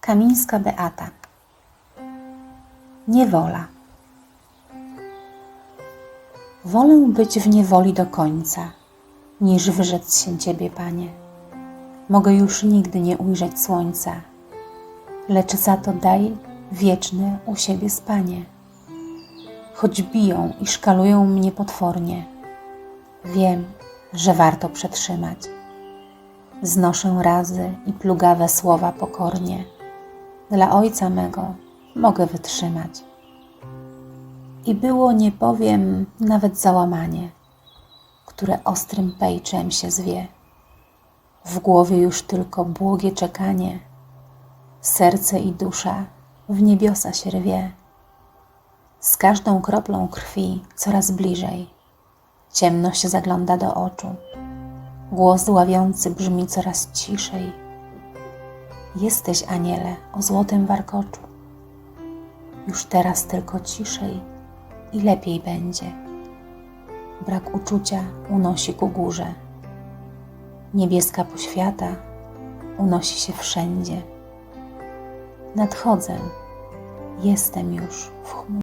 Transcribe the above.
Kamińska Beata. Niewola. Wolę być w niewoli do końca, niż wyrzec się Ciebie, Panie. Mogę już nigdy nie ujrzeć słońca, lecz za to daj wieczne u siebie spanie. Choć biją i szkalują mnie potwornie, wiem, że warto przetrzymać. Znoszę razy i plugawe słowa pokornie. Dla ojca mego mogę wytrzymać. I było, nie powiem, nawet załamanie, które ostrym pejczem się zwie. W głowie już tylko błogie czekanie, serce i dusza w niebiosa się rwie. Z każdą kroplą krwi coraz bliżej, ciemność zagląda do oczu. Głos dławiący brzmi coraz ciszej. Jesteś, aniele, o złotym warkoczu. Już teraz tylko ciszej i lepiej będzie. Brak uczucia unosi ku górze. Niebieska poświata unosi się wszędzie. Nadchodzę, jestem już w chmurze.